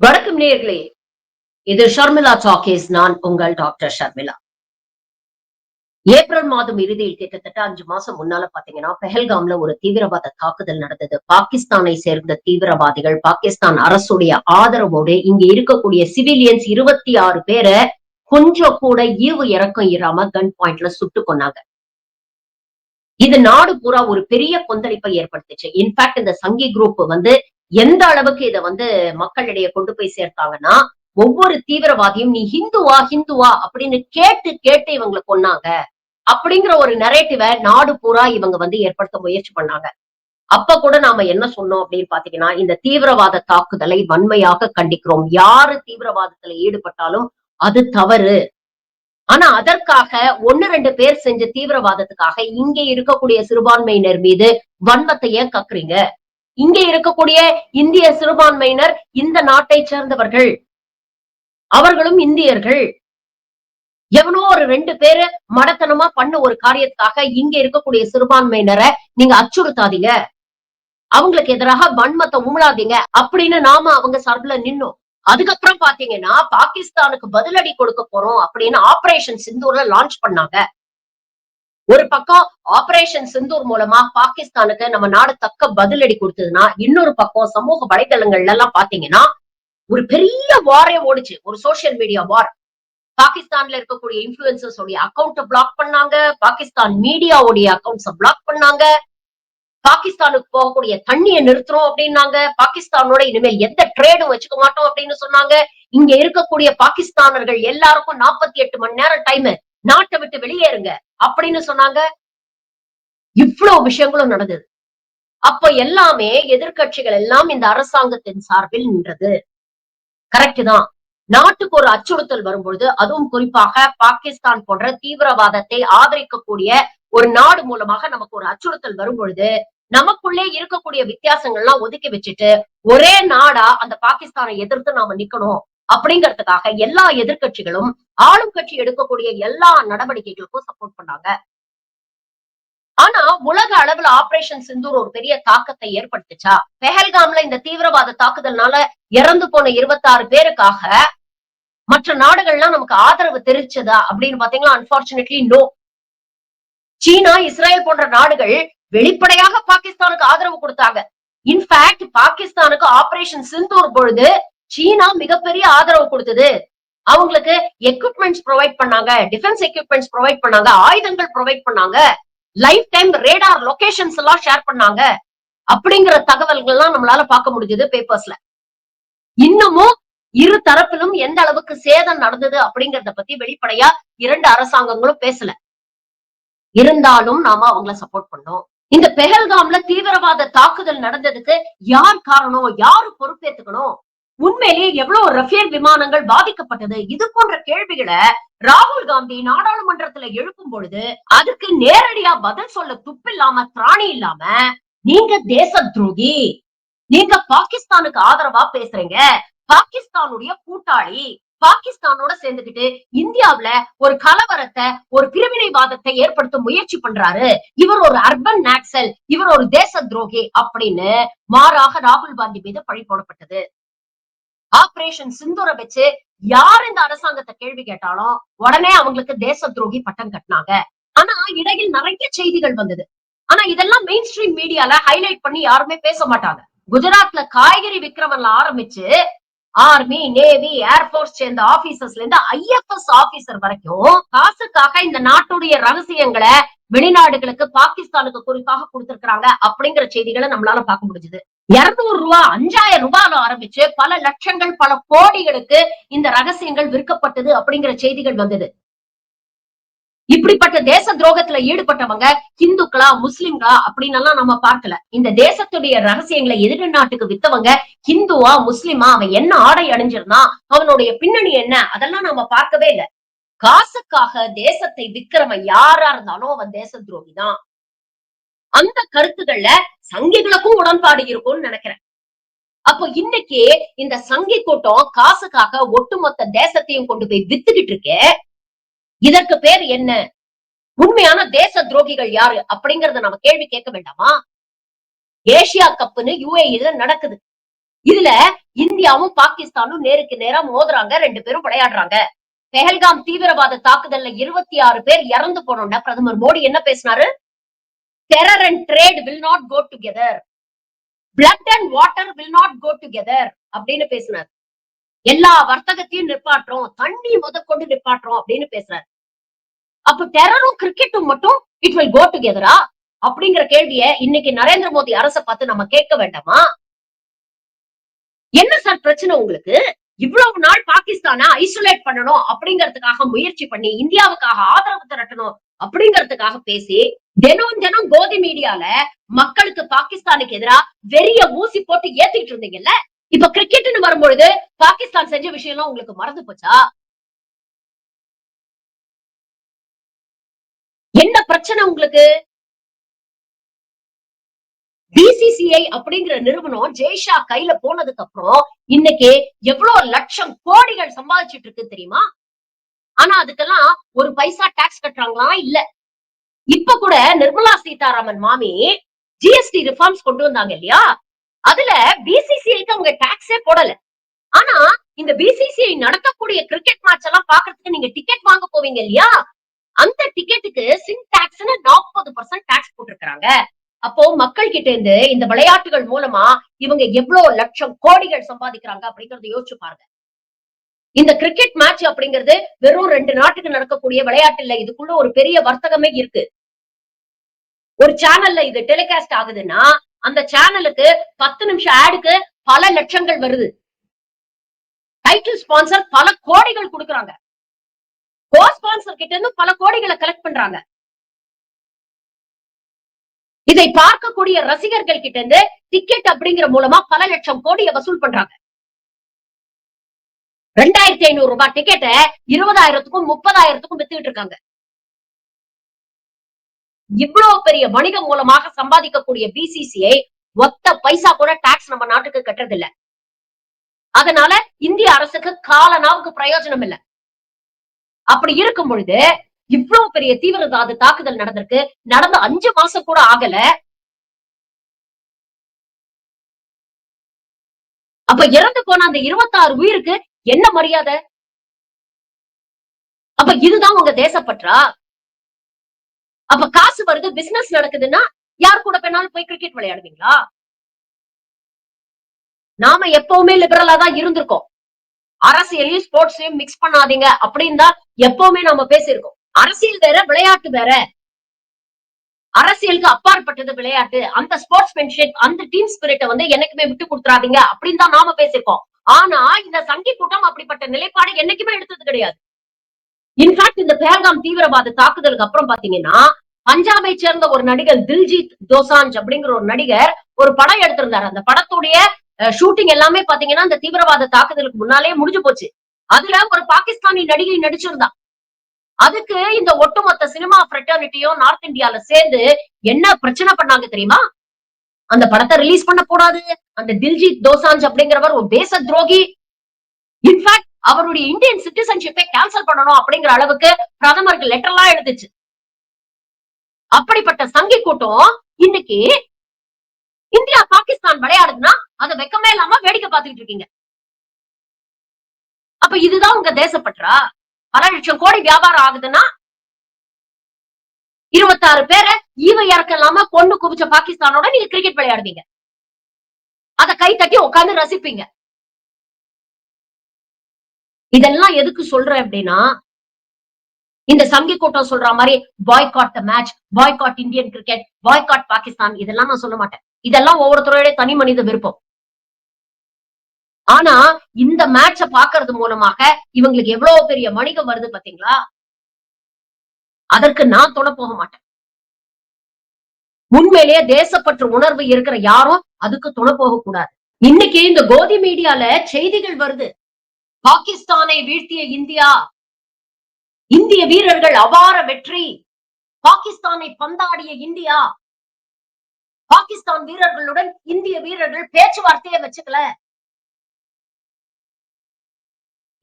வணக்கம் நேர்களே இது ஷர்மிளா டாக்கேஸ் நான் உங்கள் டாக்டர் ஷர்மிளா. ஏப்ரல் மாதம் இறுதியில் கிட்டத்தட்ட அஞ்சு மாசம் முன்னால பாத்தீங்கன்னா பெஹல்காம்ல ஒரு தீவிரவாத தாக்குதல் நடந்தது. பாகிஸ்தானை சேர்ந்த தீவிரவாதிகள் பாகிஸ்தான் அரசுடைய ஆதரவோடு இங்க இருக்கக்கூடிய சிவிலியன்ஸ் இருபத்தி ஆறு பேரை கொஞ்சம் கூட ஈவு இறக்கம் இராம கன் பாயிண்ட்ல சுட்டு கொன்னாங்க. இது நாடு பூரா ஒரு பெரிய கொந்தளிப்பை ஏற்படுத்துச்சு. இன்ஃபேக்ட் இந்த சங்கி குரூப் வந்து எந்த அளவுக்கு இதை வந்து மக்களிடையே கொண்டு போய் சேர்த்தாங்கன்னா ஒவ்வொரு தீவிரவாதியும் நீ ஹிந்துவா ஹிந்துவா அப்படின்னு கேட்டு கேட்டு இவங்களை கொன்னாங்க. அப்படிங்கிற ஒரு நரேட்டிவை நாடு பூரா இவங்க வந்து ஏற்படுத்த முயற்சி பண்ணாங்க. அப்ப கூட நாம என்ன சொன்னோம் அப்படின்னு பாத்தீங்கன்னா இந்த தீவிரவாத தாக்குதலை வன்மையாக கண்டிக்கிறோம். யாரு தீவிரவாதத்துல ஈடுபட்டாலும் அது தவறு. ஆனா அதற்காக ஒன்னு ரெண்டு பேர் செஞ்ச தீவிரவாதத்துக்காக இங்க இருக்கக்கூடிய சிறுபான்மையினர் மீது வன்மத்தை ஏன் கக்குறீங்க? இங்க இருக்கக்கூடிய இந்திய சிறுபான்மையினர் இந்த நாட்டை சேர்ந்தவர்கள். அவர்களும் இந்தியர்கள். எவனோ ஒரு ரெண்டு பேரு மடத்தனமா பண்ண ஒரு காரியத்துக்காக இங்க இருக்கக்கூடிய சிறுபான்மையினரை நீங்க அச்சுறுத்தாதீங்க. அவங்களுக்கு எதிராக வன்மத்தை உமிழாதீங்க அப்படின்னு நாம அவங்க சார்பில் நின்னோம். அதுக்கப்புறம் பாத்தீங்கன்னா பாகிஸ்தானுக்கு பதிலடி கொடுக்க போறோம் அப்படின்னு ஆபரேஷன் சிந்தூர்ல லான்ச் பண்ணாங்க. ஒரு பக்கம் ஆபரேஷன் சிந்தூர் மூலமா பாகிஸ்தானுக்கு நம்ம நாடு தக்க பதிலடி கொடுத்ததுன்னா இன்னொரு பக்கம் சமூக வலைதளங்கள்ல எல்லாம் பாத்தீங்கன்னா ஒரு பெரிய வாரே ஓடுச்சு. ஒரு சோசியல் மீடியா வார் பாகிஸ்தான்ல இருக்கக்கூடிய இன்ஃபுளுசர்ஸ் உடைய அக்கௌண்ட்டை பிளாக் பண்ணாங்க. பாகிஸ்தான் மீடியாவுடைய அக்கௌண்ட்ஸை பிளாக் பண்ணாங்க. பாகிஸ்தானுக்கு போகக்கூடிய தண்ணியை நிறுத்துறோம் அப்படின்னாங்க. பாகிஸ்தானோட இனிமேல் எந்த ட்ரேடும் வச்சுக்க மாட்டோம் அப்படின்னு சொன்னாங்க. இங்க இருக்கக்கூடிய பாகிஸ்தானர்கள் எல்லாருக்கும் நாற்பத்தி எட்டு மணி நேரம் டைம் நாட்டை விட்டு வெளியேறுங்க. அப்படின்னு சொன்னாங்க. இவ்வளவு விஷயங்களும் நடந்தது. அப்ப எல்லாமே எதிர்கட்சிகள் எல்லாம் இந்த அரசாங்கத்தின் சார்பில் நின்றது. கரெக்ட் தான். நாட்டுக்கு ஒரு அச்சுறுத்தல் வரும்பொழுது அதுவும் குறிப்பாக பாகிஸ்தான் போன்ற தீவிரவாதத்தை ஆதரிக்கக்கூடிய ஒரு நாடு மூலமாக நமக்கு ஒரு அச்சுறுத்தல் வரும் பொழுது நமக்குள்ளே இருக்கக்கூடிய வித்தியாசங்கள்லாம் ஒதுக்கி வச்சுட்டு ஒரே நாடா அந்த பாகிஸ்தானை எதிர்த்து நாம நிக்கணும் அப்படிங்கறதுக்காக எல்லா எதிர்கட்சிகளும் ஆளும் கட்சி எடுக்கக்கூடிய எல்லா நடவடிக்கைகளுக்கும் சப்போர்ட் பண்ணாங்க. ஆனா உலக அளவுல ஆபரேஷன் சிந்தூர் ஒரு பெரிய தாக்கத்தை ஏற்படுத்துச்சா? பெஹல்காம்ல இந்த தீவிரவாத தாக்குதல்னால இறந்து போன இருபத்தாறு பேருக்காக மற்ற நாடுகள்லாம் நமக்கு ஆதரவு தெரிச்சதா அப்படின்னு பாத்தீங்கன்னா அன்பார்ச்சுனேட்லி நோ சீனா இஸ்ரேல் போன்ற நாடுகள் வெளிப்படையாக பாகிஸ்தானுக்கு ஆதரவு கொடுத்தாங்க. இன்ஃபேக்ட் பாகிஸ்தானுக்கு ஆபரேஷன் சிந்தூர் பொழுது சீனா மிகப்பெரிய ஆதரவு கொடுத்தது. அவங்களுக்கு எக்யூப்மெண்ட்ஸ் ப்ரொவைட் பண்ணாங்க டிஃபென்ஸ் எக்யூப்மெண்ட்ஸ் ப்ரொவைட் பண்ணாங்க ஆயுதங்கள் ப்ரொவைட் பண்ணாங்க லைஃப் டைம் ரேடார் லொகேஷன்ஸ் எல்லாம் ஷேர் பண்ணாங்க. அப்படிங்கிற தகவல்கள் எல்லாம் நம்மளால பார்க்க முடிஞ்சது பேப்பர்ஸ்ல இன்னமும் இரு தரப்பிலும் எந்த அளவுக்கு சேதம் நடந்தது அப்படிங்கறத பத்தி வெளிப்படையா இரண்டு அரசாங்கங்களும் பேசல. இருந்தாலும் நாம அவங்கள சப்போர்ட் பண்ணோம். இந்த பெஹல்காம்ல தீவிரவாத தாக்குதல் நடந்ததுக்கு யார் காரணம் யாரு பொறுப்பேத்துக்கணும்? உண்மையிலேயே எவ்வளவு ரஃபேல் விமானங்கள் பாதிக்கப்பட்டது? இது போன்ற கேள்விகளை ராகுல் காந்தி நாடாளுமன்றத்துல எழுப்பும் பொழுது அதுக்கு நேரடியா பதில் சொல்ல துப்பில்லாம திராணி இல்லாம நீங்க தேச துரோகி நீங்க பாகிஸ்தானுக்கு ஆதரவா பேசுறீங்க பாகிஸ்தானுடைய கூட்டாளி பாகிஸ்தானோட சேர்ந்துகிட்டு இந்தியாவுல ஒரு கலவரத்தை ஒரு பிரிவினைவாதத்தை ஏற்படுத்த முயற்சி பண்றாரு. இவர் ஒரு அர்பன் நாக்சல் இவர் ஒரு தேச துரோகி அப்படின்னு மாறாக ராகுல் காந்தி மீது பழி போடப்பட்டது. ஆபரேஷன் சிந்துர வச்சு யார் இந்த அரசாங்கத்தை கேள்வி கேட்டாலும் உடனே அவங்களுக்கு தேச துரோகி பட்டம் கட்டினாங்க. ஆனா இடையில் நிறைய செய்திகள் வந்தது. ஆனா இதெல்லாம் மெயின் ஸ்ட்ரீம் மீடியால ஹைலைட் பண்ணி யாருமே பேச மாட்டாங்க. குஜராத்ல காய்கறி விக்ரமன்ல ஆரம்பிச்சு ஆர்மி நேவி ஏர்போர்ஸ் சேர்ந்த ஆபீசர்ஸ்ல இருந்து ஐஎஃப்எஸ் ஆபீசர் வரைக்கும் காசுக்காக இந்த நாட்டுடைய ரகசியங்களை வெளிநாடுகளுக்கு பாகிஸ்தானுக்கு குறிப்பாக கொடுத்திருக்கிறாங்க அப்படிங்கிற செய்திகளை நம்மளால பார்க்க முடிஞ்சது. இருநூறு ரூபா அஞ்சாயிரம் ரூபாயில ஆரம்பிச்சு பல லட்சங்கள் பல கோடிகளுக்கு இந்த ரகசியங்கள் விற்கப்பட்டது அப்படிங்கிற செய்திகள் வந்தது. இப்படிப்பட்ட தேச துரோகத்துல ஈடுபட்டவங்க ஹிந்துக்களா முஸ்லிம்களா அப்படின்னு எல்லாம் நம்ம பார்க்கல. இந்த தேசத்துடைய ரகசியங்களை எதிர நாட்டுக்கு வித்தவங்க ஹிந்துவா முஸ்லிமா அவன் என்ன ஆடை அணிஞ்சிருந்தான் அவனுடைய பின்னணி என்ன? அதெல்லாம் நம்ம பார்க்கவே இல்லை. காசுக்காக தேசத்தை விக்கிறவன் யாரா இருந்தாலும் அவன் தேச துரோகி தான் அந்த கருத்துக்கள்ல சங்கிகளுக்கும் உடன்பாடு இருக்கும்னு நினைக்கிறேன். அப்போ இன்னைக்கு இந்த சங்கி கூட்டம் காசுக்காக ஒட்டுமொத்த தேசத்தையும் கொண்டு போய் வித்துக்கிட்டு இருக்கே இதற்கு பேர் என்ன? உண்மையான தேச துரோகிகள் யாரு? அப்படிங்கறத நம்ம கேள்வி கேட்க வேண்டாமா? ஏசியா கப்புன்னு யுஏஇல நடக்குது. இதுல இந்தியாவும் பாகிஸ்தானும் நேருக்கு நேரா மோதுறாங்க ரெண்டு பேரும் விளையாடுறாங்க. பெஹல்காம் தீவிரவாத தாக்குதல்ல இருபத்தி ஆறு பேர் இறந்து போனோம்னா பிரதமர் மோடி என்ன பேசினாரு? Terror and trade will not go together blood and water will not go together அப்படின்னு பேசினார். எல்லா வர்த்தகத்தையும் நிப்பாட்டுறோம் தண்ணி முதற்கொண்டு நிப்பாட்டுறோம் அப்படின்னு பேசுறாரு. அப்ப டெரரும் கிரிக்கெட்டும் மட்டும் இட் வில் கோ டுகெதரா அப்படிங்கிற கேள்விய இன்னைக்கு நரேந்திர மோடி அரசை பார்த்து நம்ம கேட்க வேண்டாமா? என்ன சார் பிரச்சனை உங்களுக்கு? இவ்வளவு நாள் பாகிஸ்தானை ஐசோலேட் பண்ணணும் அப்படிங்கறதுக்காக முயற்சி பண்ணி இந்தியாவுக்காக ஆதரவு திரட்டணும் அப்படிங்கறதுக்காக பேசி தினம் தினம் கோதி மீடியால மக்களுக்கு பாகிஸ்தானுக்கு எதிரா வெறிய ஊசி போட்டு ஏத்திட்டு இருந்தீங்கல்ல? இப்ப கிரிக்கெட்னு வரும்பொழுது பாகிஸ்தான் செஞ்ச விஷயம் எல்லாம் உங்களுக்கு மறந்து போச்சா? என்ன பிரச்சனை உங்களுக்கு? பிசிசிஐ அப்படிங்கிற நிறுவனம் ஜெய்ஷா கையில போனதுக்கு அப்புறம் இன்னைக்கு எவ்வளவு லட்சம் கோடிகள் சம்பாதிச்சுட்டு இருக்கு தெரியுமா? ஆனா அதுக்கெல்லாம் ஒரு பைசா டாக்ஸ் கட்டுறாங்களா? இல்ல. இப்ப கூட நிர்மலா சீதாராமன் மாமி ஜிஎஸ்டி ரிஃபார்ம்ஸ் கொண்டு வந்தாங்க இல்லையா? அதுல பிசி வரைக்கும் அவங்க டாக்ஸே போடல. ஆனா இந்த பிசிசிஐ நடத்தக்கூடிய கிரிக்கெட் மேட்ச் எல்லாம் பாக்குறதுக்கு நீங்க டிக்கெட் வாங்க போவீங்க இல்லையா? அந்த டிக்கெட்டுக்கு சின் டாக்ஸ்னு நாற்பது பர்சன்ட் டாக்ஸ் போட்டிருக்காங்க அப்போ மக்கள் கிட்ட இருந்து இந்த விளையாட்டுகள் மூலமா இவங்க எவ்வளவு லட்சம் கோடிகள் சம்பாதிக்கிறாங்க அப்படிங்கறத யோசிச்சு பாருங்க. இந்த கிரிக்கெட் மேட்ச் அப்படிங்கிறது வெறும் ரெண்டு நாட்டுக்கு நடக்கக்கூடிய விளையாட்டு இல்ல இதுக்குள்ள ஒரு பெரிய வர்த்தகமே இருக்கு. ஒரு சேனல்ல இது டெலிகாஸ்ட் ஆகுதுன்னா அந்த சேனலுக்கு பத்து நிமிஷம் ஆடுக்கு பல லட்சங்கள் வருது. டைட்டில் ஸ்பான்சர் பல கோடிகள் கொடுக்குறாங்க. கோ ஸ்பான்சர் கிட்ட இருந்து பல கோடிகளை கலெக்ட் பண்றாங்க. இதை பார்க்கக்கூடிய ரசிகர்கள் கிட்ட இருந்து டிக்கெட் அப்படிங்கிற மூலமா பல லட்சம் கோடியை வசூல் பண்றாங்க. ரெண்டாயிரத்தி ஐநூறு ரூபாய் டிக்கெட்டை இருபதாயிரத்துக்கும் முப்பதாயிரத்துக்கும் வித்துக்கிட்டு இருக்காங்க. இவ்வளவு பெரிய வணிகம் மூலமாக சம்பாதிக்கக்கூடிய பிசிசிஐ ஒத்த பைசா கூட அரசுக்கு கெட்டது இல்ல அதனால இந்திய அரசுக்கு காலனாவுக்கு பிரயோஜனம் இல்ல அப்படி இருக்கும் பொழுது இவ்வளவு பெரிய தீவிரவாத தாக்குதல் நடந்திருக்கு. நடந்த அஞ்சு மாசம் கூட ஆகல. அப்ப இறந்து போன அந்த இருபத்தாறு உயிருக்கு என்ன மரியாதை? அப்ப இதுதான் உங்க தேசப்பற்றா அப்ப காசு வருது பிசினஸ் நடக்குதுன்னா யார் கூட வேணாலும் போய் கிரிக்கெட் விளையாடுவீங்களா? நாம எப்பவுமே லிபரலா தான் இருந்திருக்கோம். அரசியலையும் ஸ்போர்ட்ஸையும் மிக்ஸ் பண்ணாதீங்க அப்படின்னு தான் எப்பவுமே நம்ம பேசியிருக்கோம். அரசியல் வேற விளையாட்டு வேற. அரசியலுக்கு அப்பாற்பட்டது விளையாட்டு. அந்த ஸ்போர்ட்ஸ்மேன்ஷிப் அந்த டீம் ஸ்பிரிட்டை வந்து என்னைக்குமே விட்டு கொடுத்துறாதீங்க அப்படின்னு தான் நாம பேசியிருக்கோம். ஆனா இந்த சங்கி கூட்டம் அப்படிப்பட்ட நிலைப்பாடு என்னைக்குமே எடுத்தது கிடையாது. இன்ஃபேக்ட் இந்த பேர்காம் தீவிரவாத தாக்குதலுக்கு அப்புறம் பாத்தீங்கன்னா பஞ்சாபை சேர்ந்த ஒரு நடிகர் தில்ஜித் தோசாஞ்ச் அப்படிங்கிற ஒரு நடிகர் ஒரு படம் எடுத்திருந்தாரு. அந்த படத்துடைய ஷூட்டிங் எல்லாமே பாத்தீங்கன்னா இந்த தீவிரவாத தாக்குதலுக்கு முன்னாலே முடிஞ்சு போச்சு. அதுல ஒரு பாகிஸ்தானி நடிகை நடிச்சிருந்தா. அதுக்கு இந்த ஒட்டுமொத்த சினிமா ஃப்ரெட்டர்னிட்டியும் நார்த் இந்தியால சேர்ந்து என்ன பிரச்சனை பண்ணாங்க தெரியுமா? அந்த படத்தை ரிலீஸ் பண்ண கூடாது அந்த தில்ஜித் தோசாஞ்ச் அப்படிங்கிறவர் ஒரு தேச துரோகி. இன்ஃபேக்ட் அவருடைய இந்தியன் சிட்டிசன்ஷிப்பை கேன்சல் பண்ணணும் அப்படிங்கிற அளவுக்கு பிரதமருக்கு லெட்டர் எல்லாம் எழுதுச்சு அப்படிப்பட்ட சங்கி கூட்டம் இன்னைக்கு இந்தியா பாகிஸ்தான் விளையாடுதுன்னா அதை வெக்கமே இல்லாம வேடிக்கை பார்த்துக்கிட்டு இருக்கீங்க. அப்ப இதுதான் உங்க தேசப்பற்றா? பல லட்சம் கோடி வியாபாரம் ஆகுதுன்னா இருபத்தாறு பேரை ஈவ இறக்க இல்லாம கொண்டு குவிச்ச பாகிஸ்தானோட நீங்க கிரிக்கெட் விளையாடுவீங்க. அத கை தட்டி உட்கார்ந்து ரசிப்பீங்க. இதெல்லாம் எதுக்கு சொல்றேன் அப்படின்னா இந்த சங்கி கூட்டம் சொல்ற மாதிரி boycott the match boycott Indian cricket boycott Pakistan இதெல்லாம் நான் சொல்ல மாட்டேன். இதெல்லாம் ஒவ்வொருத்தரோட தனி மனித விருப்பம். ஆனா இந்த மேட்ச பாக்குறது மூலமாக இவங்களுக்கு எவ்வளவு பெரிய வணிகம் வருது பாத்தீங்களா? அதற்கு நான் தொட போக மாட்டேன். உண்மையிலேயே தேசப்பற்று உணர்வு இருக்கிற யாரும் அதுக்கு துணை போக கூடாது. இன்னைக்கு இந்த கோதி மீடியால செய்திகள் வருது. பாகிஸ்தானை வீழ்த்திய இந்தியா. இந்திய வீரர்கள் அபார வெற்றி. பாகிஸ்தானை பந்தாடிய இந்தியா. பாகிஸ்தான் வீரர்களுடன் இந்திய வீரர்கள் பேச்சுவார்த்தையை வச்சுக்கல.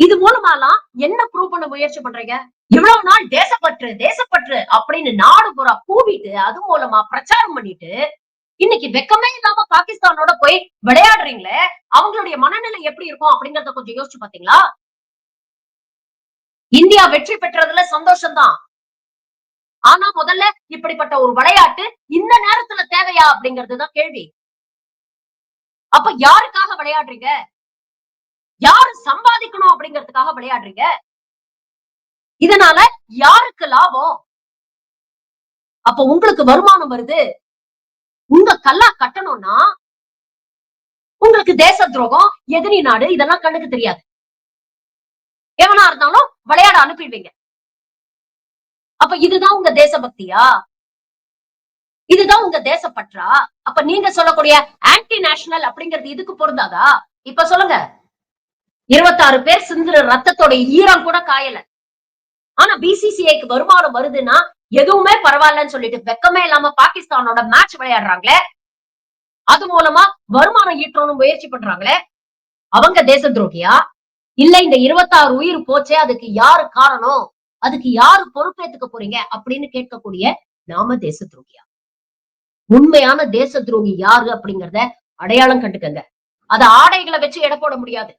இது மூலமாலாம் என்ன ப்ரூவ் பண்ண முயற்சி பண்றீங்க? இவ்வளவு நாள் தேசப்பற்று தேசப்பற்று அப்படின்னு நாடு பூரா கூவிட்டு அது மூலமா பிரச்சாரம் பண்ணிட்டு இன்னைக்கு வெக்கமே இல்லாம பாகிஸ்தானோட போய் விளையாடுறீங்களே அவங்களுடைய மனநிலை எப்படி இருக்கும் அப்படிங்கறத கொஞ்சம் யோசிச்சு பாத்தீங்களா? இந்தியா வெற்றி பெற்றதுல சந்தோஷம்தான். ஆனா முதல்ல இப்படிப்பட்ட ஒரு விளையாட்டு இந்த நேரத்துல தேவையா அப்படிங்கறதுதான் கேள்வி. அப்ப யாருக்காக விளையாடுறீங்க? யாரு சம்பாதிக்கணும் அப்படிங்கிறதுக்காக விளையாடுறீங்க? இதனால யாருக்கு லாபம்? அப்ப உங்களுக்கு வருமானம் வருது. உங்க கல்லா கட்டணும்னா உங்களுக்கு தேச துரோகம் எதிரி நாடு இதெல்லாம் கண்ணுக்கு தெரியாது. எவனா இருந்தாலும் விளையாட அனுப்பிடுவீங்க. அப்ப இதுதான் உங்க தேசபக்தியா? இதுதான் உங்க தேசப்பற்றா? அப்ப நீங்க சொல்லக்கூடிய ஆன்டி நேஷனல் அப்படிங்கிறது இதுக்கு பொருந்தாதா? இப்ப சொல்லுங்க. இருபத்தாறு பேர் சிந்துற ரத்தத்தோட ஈரம் கூட காயல. ஆனா பிசிசிஐக்கு வருமானம் வருதுன்னா எதுவுமே பரவாயில்லன்னு சொல்லிட்டு வெக்கமே இல்லாம பாகிஸ்தானோட மேட்ச் விளையாடுறாங்களே? அது மூலமா வருமானம் ஈட்டணும்னு முயற்சி பண்றாங்களே? அவங்க தேச துரோகியா? இல்ல இந்த இருபத்தாறு உயிர் போச்சே அதுக்கு யாரு காரணம்? அதுக்கு யாரு பொறுப்பேத்துக்க போறீங்க அப்படின்னு கேட்கக்கூடிய நாம தேச துரோகியா? உண்மையான தேச துரோகி யாரு அப்படிங்கறத அடையாளம் கண்டுக்கங்க. அத ஆடைகளை வச்சு எடை போட முடியாது.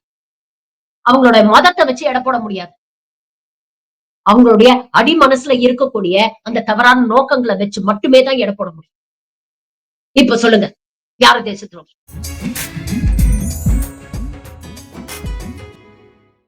அவங்களோட மதத்தை வச்சு எடை போட முடியாது. அவங்களுடைய அடி மனசுல இருக்கக்கூடிய அந்த தவறான நோக்கங்களை வச்சு மட்டுமே தான் எடை போட முடியும். இப்ப சொல்லுங்க யாரு தேச துரோகி?